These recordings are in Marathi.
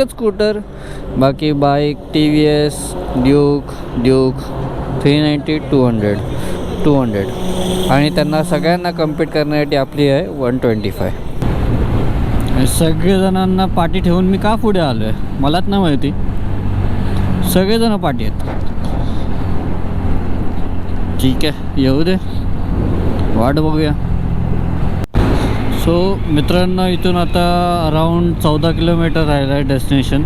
एकच स्कूटर बाकी bike T V S Duke Duke three ninety two hundred two hundred आणि त्यांना सगळ्यांना कम्पीट करण्यासाठी आपली आहे वन ट्वेंटी फाय सगळेजणांना पाठी ठेवून मी का पुढे आलो आहे मलाच नाही माहिती. सगळेजण पाठी आहेत. ठीक आहे येऊ दे. वाट बघूया. सो मित्रांनो इथून आता अराऊंड चौदा किलोमीटर राहिलं आहे डेस्टिनेशन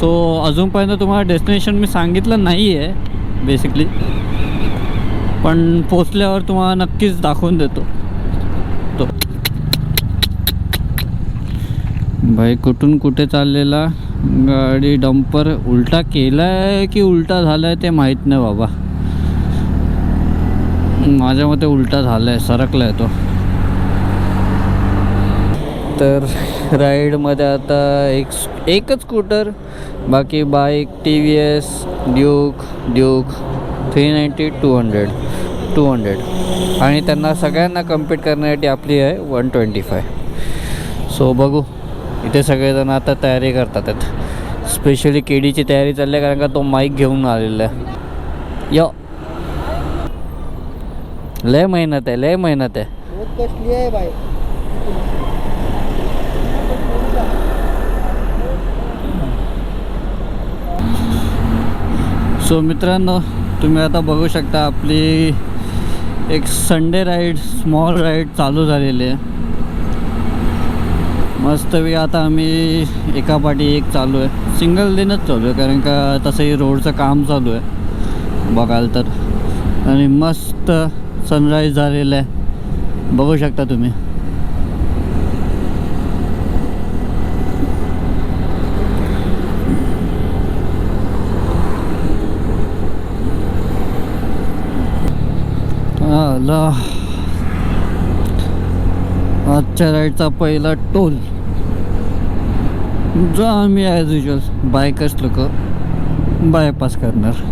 सो अजूनपर्यंत तुम्हाला डेस्टिनेशन मी सांगितलं नाही आहे बेसिकली पण पोचल्यावर तुम्हाला नक्कीच दाखवून देतो. तो. भाई कुठून कुठे चाललेला? गाडी डंपर उलटा केला आहे की उलटा झाला आहे ते माहीत नाही बाबा. माझ्या मते उलटा झाला आहे सरकला आहे तो. तर राईडमध्ये आता एक एकच स्कूटर बाकी bike T V S Duke Duke three ninety two hundred two hundred. आणि त्यांना सगळ्यांना कम्पीट करण्यासाठी आपली आहे वन ट्वेंटी फाय सो बघू. इथे सगळेजण आता तयारी करतात. आहेत स्पेशली केडीची तयारी चालली आहे कारण का तो माईक घेऊन आलेला आहे. य लय मेहनत आहे लय मेहनत आहे. सो मित्रांनो तुम्ही आता बघू शकता आपली एक संडे राईड स्मॉल राईड चालू झालेली आहे. मस्तपैकी आता आम्ही एका पाठी एक चालू आहे. सिंगल दिनच चालू आहे कारण का तसंही रोडचं काम चालू आहे बघाल तर. आणि मस्त सनराईज झालेलं आहे. बघू शकता तुम्ही. झाला आजच्या राईडचा पहिला टोल. जो आम्ही ॲज युजल बायकर्स लोक बायपास करणार.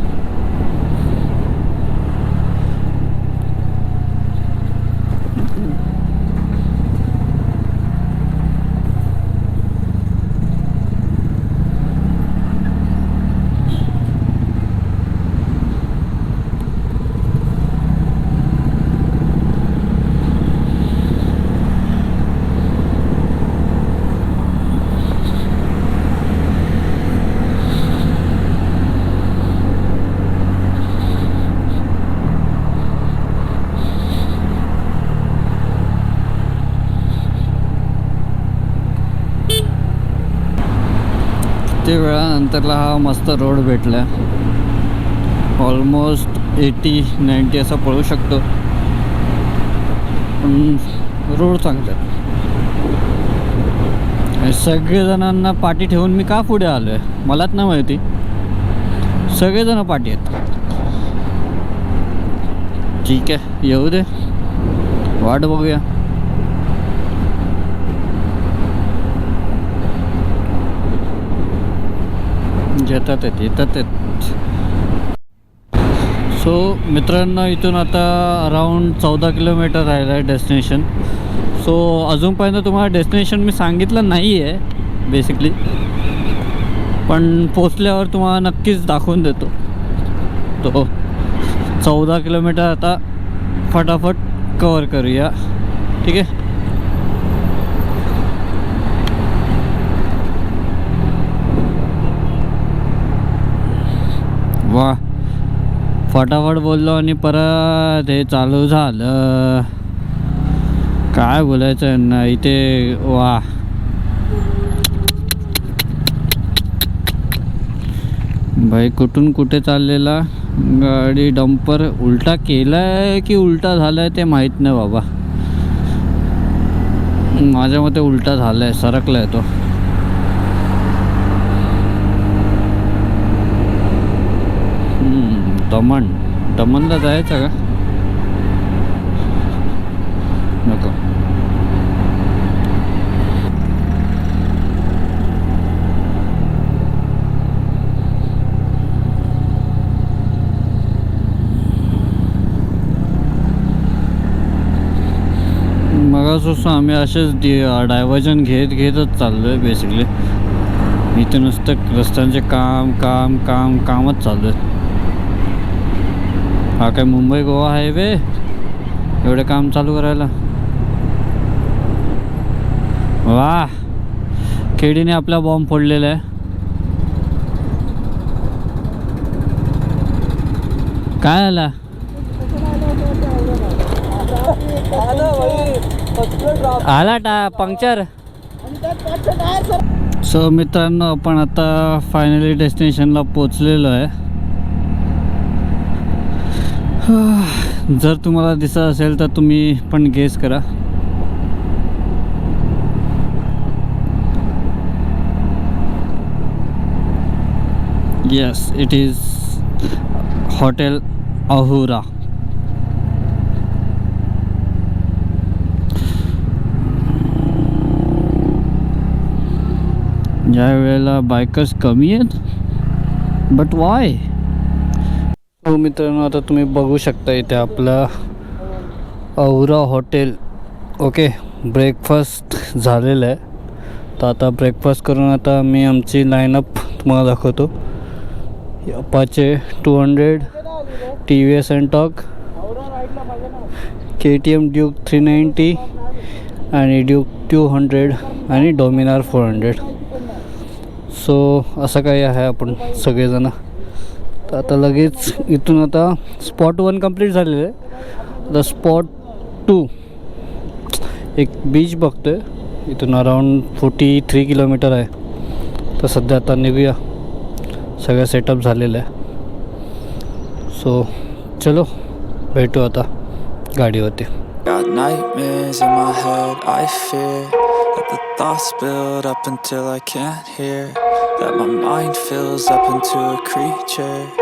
किती वेळानंतरला हा मस्त रोड भेटला. ऑलमोस्ट एटी नाईंटी असा पळू शकतो. पण रोड चांगला. आणि सगळेजणांना पाठी ठेवून मी का पुढे आलो आहे मलाच नाही माहिती. सगळेजण पाठी आहेत. ठीक आहे येऊ दे. वाट बघूया. येतात आहेत येतात. आहेत सो मित्रांनो इथून आता अराऊंड चौदा किलोमीटर राहिलं आहे डेस्टिनेशन सो अजूनपर्यंत तुम्हाला डेस्टिनेशन मी सांगितलं नाही आहे बेसिकली पण पोचल्यावर तुम्हाला नक्कीच दाखवून देतो. तो चौदा किलोमीटर आता फटाफट कवर करूया. ठीक आहे? वा. फटाफट बोललो आणि परत हे चालू झालं. काय बोलायचं ना इथे वा. भाई कुठून कुठे चाललेला? गाडी डंपर उलटा केला आहे की उलटा झालाय ते माहीत नाही बाबा. माझ्या मते उलटा झालाय सरकलाय तो. दमण दमणला जायचं का? नको. मग आम्ही असेच डायव्हर्जन घेत घेतच चाललो आहे बेसिकली इथे नुसतं रस्त्यांचे काम काम काम कामच चाललं आहे. हा काय मुंबई गोवा हायवे? एवढे काम चालू करायला. वा! केडीने आपला बॉम्ब फोडलेला आहे. काय आला? आला टा पंक्चर. सो मित्रांनो आपण आता फायनली डेस्टिनेशनला पोचलेलो आहे. जर तुम्हाला दिसत असेल तर तुम्ही पण गेस करा. Yes it is hotel Ahura ज्या वेळेला बायकर्स कमी आहेत बट वाय हो मित्रांनो आता तुम्ही बघू शकता इथे आपलं औरा हॉटेल. ओके ब्रेकफास्ट झालेलं आहे. तर आता ब्रेकफास्ट करून आता मी आमची लाईनअप तुम्हाला दाखवतो. Apache two hundred T V S अँटॉक K T M Duke three ninety आणि ड्यूक टू हंड्रेड आणि डोमिनार फोर हंड्रेड सो असं काही आहे आपण सगळेजणं. तर आता लगेच इथून आता स्पॉट वन कंप्लीट झालेलं आहे. आता स्पॉट टू एक बीच बघतो आहे इथून अराऊंड फोर्टी थ्री किलोमीटर आहे. तर सध्या आता निघूया. सगळं सेटअप झालेलं आहे. सो चलो भेटू आता गाडीवरती. Got nightmares in my head, I fear That the thoughts build up until I can't hear That my mind fills up into a creature.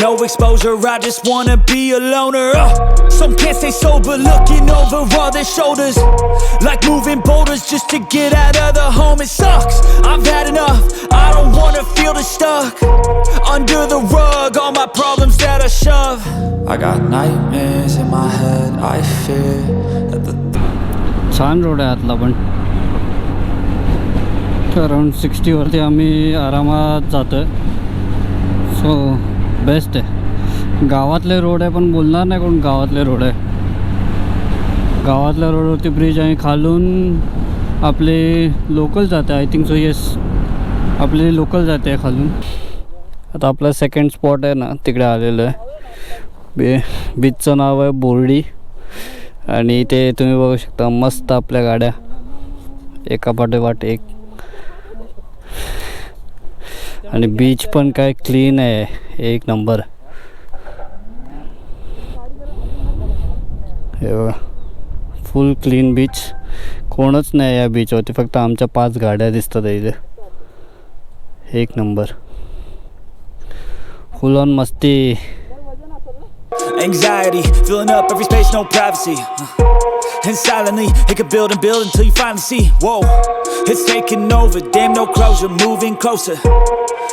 no exposure, I just wanna be a loner uh, Some can't stay sober, looking over all their shoulders Like moving boulders just to get out of the home It sucks, I've had enough, I don't wanna feel the stuck Under the rug, all my problems that I shove I got nightmares in my head, I fear That the छान रोड आहे आतला पण अराऊंड सिक्स्टीवरती आम्ही आरामात जातो आहे सो बेस्ट आहे. गावातले रोड आहे पण बोलणार नाही कोण गावातले रोड आहे. गावातल्या रोडवरती ब्रिज आहे खालून आपले लोकल जाते आय थिंक सो येस आपले लोकल जाते आहे खालून. आता आपला सेकंड स्पॉट आहे ना तिकडे आलेलं आहे. बे बीचचं नाव आहे बोर्डी. आणि इथे तुम्ही बघू शकता मस्त आपल्या गाड्या. एका पाठोपाठ एक आणि बीच पण काय क्लीन आहे एक नंबर फुल क्लीन बीच कोणच नाही या बीचवरती फक्त आमच्या पाच गाड्या दिसतात इथे एक नंबर फुल ऑन मस्ती Anxiety, filling up every space, no privacy. And silently, it could build and build until you finally see. Whoa, it's taking over, damn no closure, moving closer.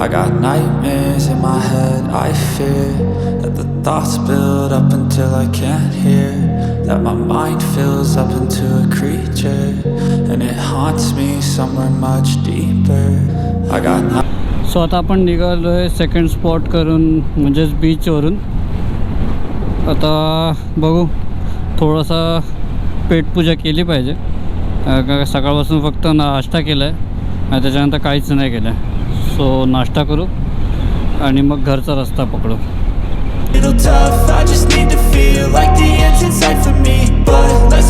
I got nightmares in my head, I fear That the thoughts build up until I can't hear That my mind fills up into a creature And it haunts me somewhere much deeper I got night so आता आपण निघालो आहे सेकंड स्पॉट करून म्हणजेच बीचवरून आता बघू थोडासा पेटपूजा केली पाहिजे सकाळपासून फक्त नाश्ता केला आहे आणि त्याच्यानंतर काहीच नाही केलं आहे सो नाश्ता करू आणि मग घरचा रस्ता पकडू little tough, I just need to feel like the end's inside for me But let's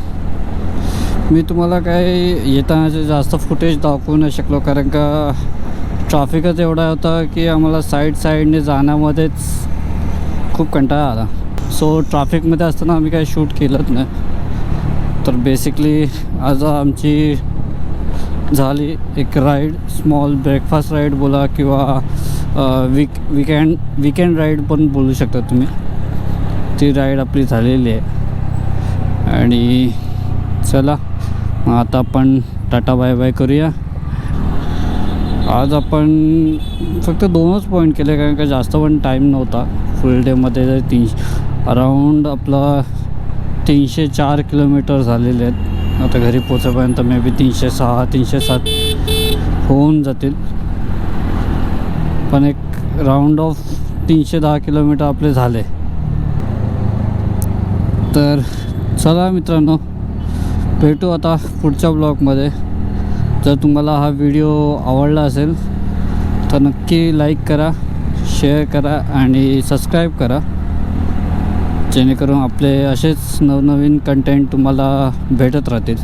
मी तुम्हाला काय येतानाचे जास्त फुटेज दाखवू नाही शकलो कारण का ट्रॅफिकच एवढा होता की आम्हाला साईड साईडने जाण्यामध्येच खूप कंटाळा आला. सो ट्रॅफिकमध्ये असताना आम्ही काही शूट केलंच नाही. तर बेसिकली आज आमची झाली एक राईड स्मॉल ब्रेकफास्ट राईड बोला किंवा वीक विकेंड विकेंड राईड पण बोलू शकता तुम्ही. ती राईड आपली झालेली आहे. आणि चला. आता आपण टाटा बाय बाय करूया. आज आपण फक्त दोनच पॉईंट केले कारण का जास्त पण टाईम नव्हता. फुल डेमध्ये जर तीनशे अराऊंड आपला तीनशे चार किलोमीटर झालेले आहेत. आता घरी पोचेपर्यंत मे बी तीनशे सहा तीनशे सात होऊन जातील. पण एक राऊंड ऑफ तीनशे दहा किलोमीटर आपले झाले. तर चला मित्रांनो भेटू आता पुढच्या ब्लॉगमध्ये. जर तुम्हाला हा व्हिडिओ आवडला असेल तर नक्की लाईक करा शेअर करा आणि सबस्क्राईब करा. जेणेकरून आपले असेच नवनवीन कंटेंट तुम्हाला भेटत राहतील.